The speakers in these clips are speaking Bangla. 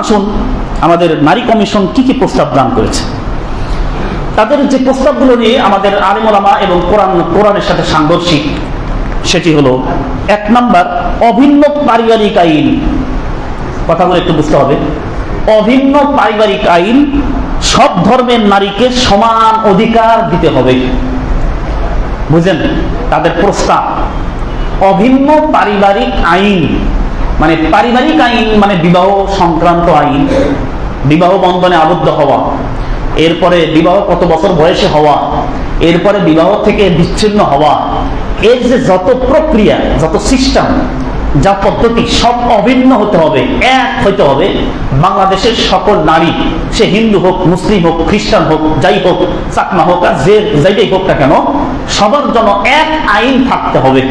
আসুন, আমাদের নারী কমিশন কি কি প্রস্তাব দান করেছে? তাদের যে প্রস্তাবগুলো নিয়ে আমাদের আলিমুলামা এবং কোরআন, কোরআনের সাথে সাংঘর্ষিক, সেটি হলো, এক নাম্বার, অভিন্ন পারিবারিক আইন। কথাগুলো একটু বুঝতে হবে। অভিন্ন পারিবারিক আইন, সব ধর্মের নারীকে সমান অধিকার দিতে হবে। বুঝেন তাদের প্রস্তাব। অভিন্ন পারিবারিক আইন। মানে পারিবারিক আইন মানে বিবাহ সংক্রান্ত আইন, বিবাহ বন্ধনে আবদ্ধ হওয়া, এরপরে বিবাহ কত বছর বয়সে হওয়া, এরপরে বিবাহ থেকে বিচ্ছিন্ন হওয়া, এর যে যত প্রক্রিয়া, যত সিস্টেম, যা পদ্ধতি, সব অভিন্ন হতে হবে, এক হইতে হবে। বাংলাদেশের সকল নারী, সে হিন্দু হোক, মুসলিম হোক, খ্রিস্টান হোক, যাই হোক, চাকমা হোক আর যে যাইটাই হোক না কেন, সবার জন্য এক আইন থাকতে হবে।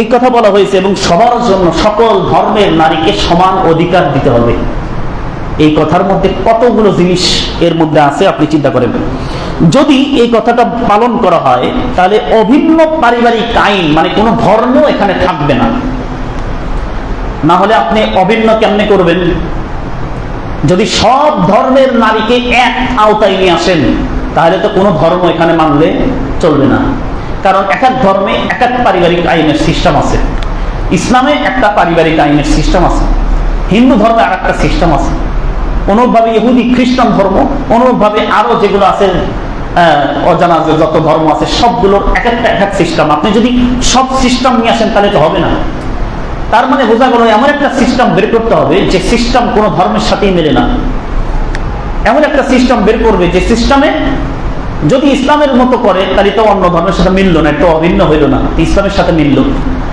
এই কথা বলা হয়েছে এবং সবার জন্য সকল ধর্মের নারীকে সমান অধিকার দিতে হবে। এই কথার মধ্যে কতগুলো জিনিস এর মধ্যে আছে আপনি চিন্তা করেন। যদি এই কথাটা পালন করা হয়, তাহলে অভিন্ন পারিবারিক আইন মানে কোনো ধর্ম এখানে থাকবে না। না হলে আপনি অভিন্ন কেমনে করবেন? যদি সব ধর্মের নারীকে এক আওতায় নিয়ে আসেন, তাহলে তো কোনো ধর্ম এখানে মানলে চলবে না। কারণ এক এক ধর্মে এক এক পারিবারিক আইনের সিস্টেম আছে। ইসলামে একটা পারিবারিক আইনের সিস্টেম আছে। হিন্দু ধর্মে আর একটা সিস্টেম আছে। অনুরূপভাবে ইহুদি, খ্রিস্টান ধর্ম অনুরূপভাবে আরও যেগুলো আছে অজানা যত ধর্ম আছে সবগুলোর এক একটা এক এক সিস্টেম আপনি যদি সব সিস্টেম নিয়ে আসেন, তাহলে তো হবে না। তার মানে বোঝা গেল, এমন একটা সিস্টেম বের করতে হবে, যে সিস্টেম কোনো ধর্মের সাথেই মেলে না। এমন একটা সিস্টেম বের করবে, যে সিস্টেমে যদি ইসলামের মতো করে, তাহলে তো অন্য ধর্মের সাথে মিললো না, একটু অভিন্ন হইল না ইসলামের সাথে মিলল।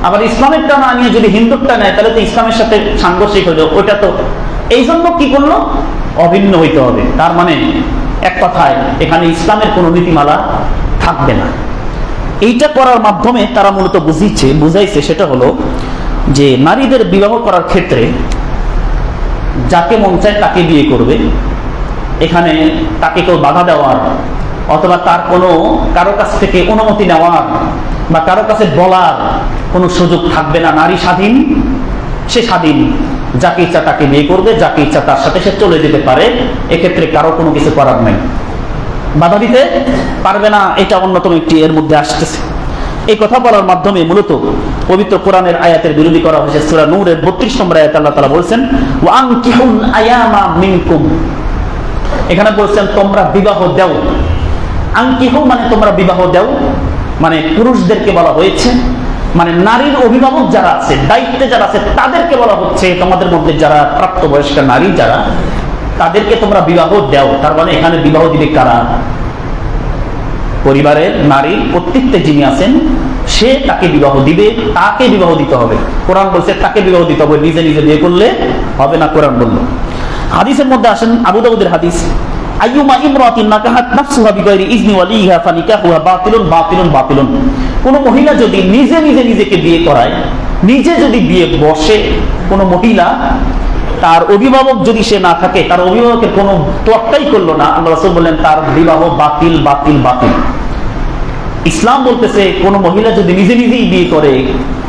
আবার ইসলামেরটা না নিয়ে যদি হিন্দুরটা নেয়, তাহলে তো ইসলামের সাথে সাংঘর্ষিক হইল, ওইটা তো এই জন্য কি করল? অভিন্ন হইতে হবে। তার মানে এক কথায়, এখানে ইসলামের কোনো নীতিমালা থাকবে না। এইটা করার মাধ্যমে তারা মূলত বুঝিয়েছে, বুঝাইছে সেটা হলো যে নারীদের বিবাহ করার ক্ষেত্রে যাকে মন চায় তাকে বিয়ে করবে। এখানে তাকে কেউ বাধা দেওয়ার অথবা তার কোনো কারও কাছ থেকে অনুমতি নেওয়ার বা কারও কাছে বলার কোনো সুযোগ থাকবে না। নারী স্বাধীন, সে স্বাধীন। যাকে ইচ্ছা তাকে বিয়ে করবে, যাকে ইচ্ছা তার সাথে সে চলে যেতে পারে। এক্ষেত্রে কারও কোনো কিছু করার নেই। বাধা দিতে পারবে না, এটা অন্যতম একটি এর মধ্যে আসতেছে। এই কথা বলার মাধ্যমে মূলত পবিত্র কোরআনের আয়াতের বিরোধী করা হয়েছে। সূরা নূরের 32 নম্বর আয়াত আল্লাহ তাআলা বলেছেন, ওয়া আনকিহুল আয়ামা মিনকুম। এখানে বলছেন, তোমরা বিবাহ দাও। আনকিহু মানে তোমরা বিবাহ দাও। মানে পুরুষদেরকে বলা হয়েছে। মানে নারীর অভিভাবক যারা আছে, দায়িত্বে যারা আছে, তাদেরকে বলা হচ্ছে, তোমাদের মধ্যে যারা প্রাপ্তবয়স্ক নারী যারা, তাদেরকে তোমরা বিবাহ দাও। তার মানে এখানে বিবাহ দিবে কারা? পরিবারের নারীর কর্তৃত্বে যিনি আছেন, সে তাকে বিবাহ দিবে, তাকে বিবাহ দিতে হবে। কোরআন বলছে, তাকে বিবাহ দিতে হবে। নিজে নিজে বিয়ে করলে হবে না, কোরআন বলল। হাদিসের মধ্যে আসেন আবু দাউদের হাদিস। আইয়ুমা ইমরাতিন নাকাহাত নাফসুহা বিগাইরি ইজনি ওয়ালিহা ফানিকাহুহা বাতিলুন বাতিলুন বাতিলুন। কোন মহিলা যদি নিজে নিজে, নিজেকে বিয়ে করায়, নিজে যদি বিয়ে বসে, কোন মহিলা, তার অভিভাবক যদি সে না থাকে, তার অভিভাবকের কোনো তোয়াক্কাই করল না, আল্লাহ রাসূল বললেন, তার বিবাহ বাতিল বাতিল বাতিল। ইসলাম বলতেছে, কোন মহিলা যদি নিজে নিজেই বিয়ে করে,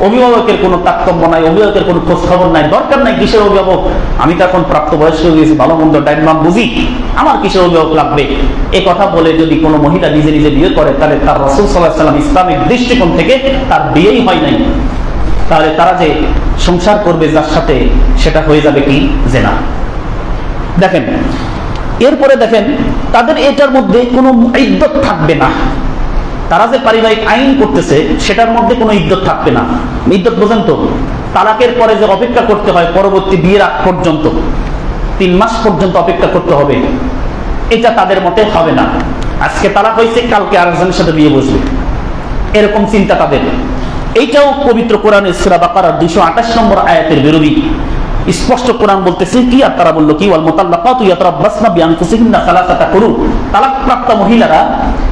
অভিভাবকের কোনো তারতম্য নাই, অভিভাবকের কোনো খোঁজ খবর নাই, দরকার নাই কিসের অভিভাবক? আমি তো এখন প্রাপ্তবয়স্ক হয়ে গেছি, ভালো মন্দ ডাইনবাম বুঝি। আমার কিসের অভিভাবক লাগবে? এ কথা বলে যদি কোনো মহিলা নিজে নিজে বিয়ে করে, তাহলে তার রসুল সাল্লাহ সাল্লাম ইসলামিক দৃষ্টিকোণ থেকে তার বিয়েই হয় নাই। তাহলে তারা যে সংসার করবে যার সাথে, সেটা হয়ে যাবে কি? জেনা। দেখেন, এরপরে দেখেন, তাদের এটার মধ্যে কোনো ইদ্যত থাকবে না। তারা যে পারিবারিক আইন করতেছে, সেটার মধ্যে কোনো ইদ্যত থাকবে না। ইদ্যত বোঝেন তো? তালাকের পরে যে অপেক্ষা করতে হয়, পরবর্তী বিয়ের আগ পর্যন্ত, তিন মাস পর্যন্ত অপেক্ষা করতে হবে। এটা তাদের মতে হবে না। আজকে তালাক হয়েছে, কালকে আরেকজনের সাথে বিয়ে বসবে। এরকম চিন্তা তাদের। এইটাও পবিত্র কোরআনের সুরা বাকারার দুশো আঠাশ নম্বর আয়াতের বিরোধী। স্পষ্ট কোরআন বলতেছে কি আর তারা বলল কি ওয়াল মুতাল্লাকাতু ইয়াতরাব্বাসনা বিআনফুসিহিন্না সালাসাতা কুরু তালাকপ্রাপ্ত মহিলারা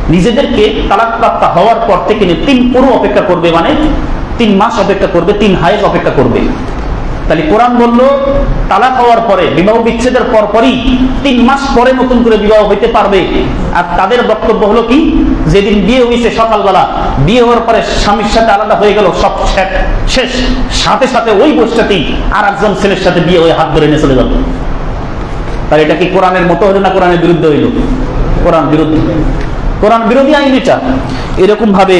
নিজেদেরকে তালাকপ্রাপ্ত হওয়ার পর থেকে তিন পুরো অপেক্ষা করবে মানে তিন মাস অপেক্ষা করবে, তিন হায়েজ অপেক্ষা করবে। তাহলে কোরআন বলল, তালাক হওয়ার পরে, বিবাহ বিচ্ছেদের পর পরই তিন মাস পরে নতুন করে বিবাহ হইতে পারবে। আর তাদের বক্তব্য হলো কি? যেদিন বিয়ে হয়েছে সকালবেলা, বিয়ে হওয়ার পরে স্বামীর সাথে আলাদা হয়ে গেল, সব শেষ সাথে সাথে ওই বসটাতেই আর একজন ছেলের সাথে বিয়ে হয়ে হাত ধরে নিয়ে চলে গেল। তাহলে এটা কি কোরআনের মতো হলো না কোরআনের বিরুদ্ধে হইল? কোরআন বিরুদ্ধে। কোরআন বিরোধী আইন এটা। এরকম ভাবে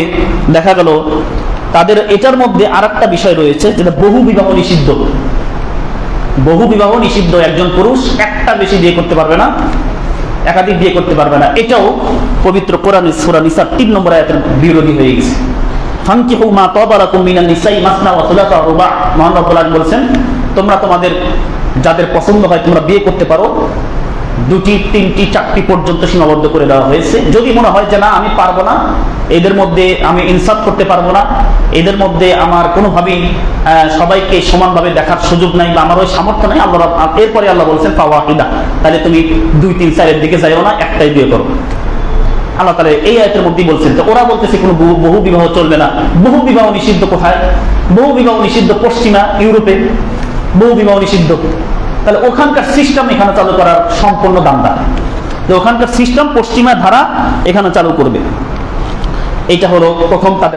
দেখা গেল তাদের এটার মধ্যে আর বিষয় রয়েছে যেটা বহু বিবাহ নিষিদ্ধ। বহু বিবাহ নিষিদ্ধ। একজন পুরুষ একটা বেশি বিয়ে করতে পারবে না, একাধিক বিয়ে করতে পারবে না। এটাও পবিত্র কোরআন সুরা নিসার তিন নম্বর আয়াতের বিরোধী হয়ে গেছে। ফাঙ্কিহু মা তাবারাকুম মিনান নিসাই মাসনা ওয়া সুলাসা বলছেন, তোমরা তোমাদের যাদের পছন্দ হয় তোমরা বিয়ে করতে পারো। দুটি, তিনটি, চারটি পর্যন্ত সীমাবদ্ধ করে দেওয়া হয়েছে। যদি মনে হয় যে না, আমি পারব না, এদের মধ্যে আমি ইনসাফ করতে পারব না, এদের মধ্যে আমার কোনোভাবেই সবাইকে সমানভাবে দেখার সুযোগ নাই বা আমার ওই সামর্থ্য নেই আল্লাহ এরপরে আল্লাহ বলছেন পাওয়াহিদা তাহলে তুমি দুই, তিন চারের দিকে যাইও না, একটাই বিয়ে করো। আল্লাহ তাহলে এই আয়তের মধ্যেই বলছেন, তো ওরা বলতেছে, কোনো বহু বিবাহ চলবে না। বহু বিবাহ নিষিদ্ধ কোথায়? বহু বিবাহ নিষিদ্ধ পশ্চিমা ইউরোপে। বহু বিবাহ নিষিদ্ধ। তাহলে ওখানকার সিস্টেম এখানে চালু করার সম্পূর্ণ দামদার যে ওখানকার সিস্টেম পশ্চিমা ধারা এখানে চালু করবে। এটা হলো প্রথম তাদের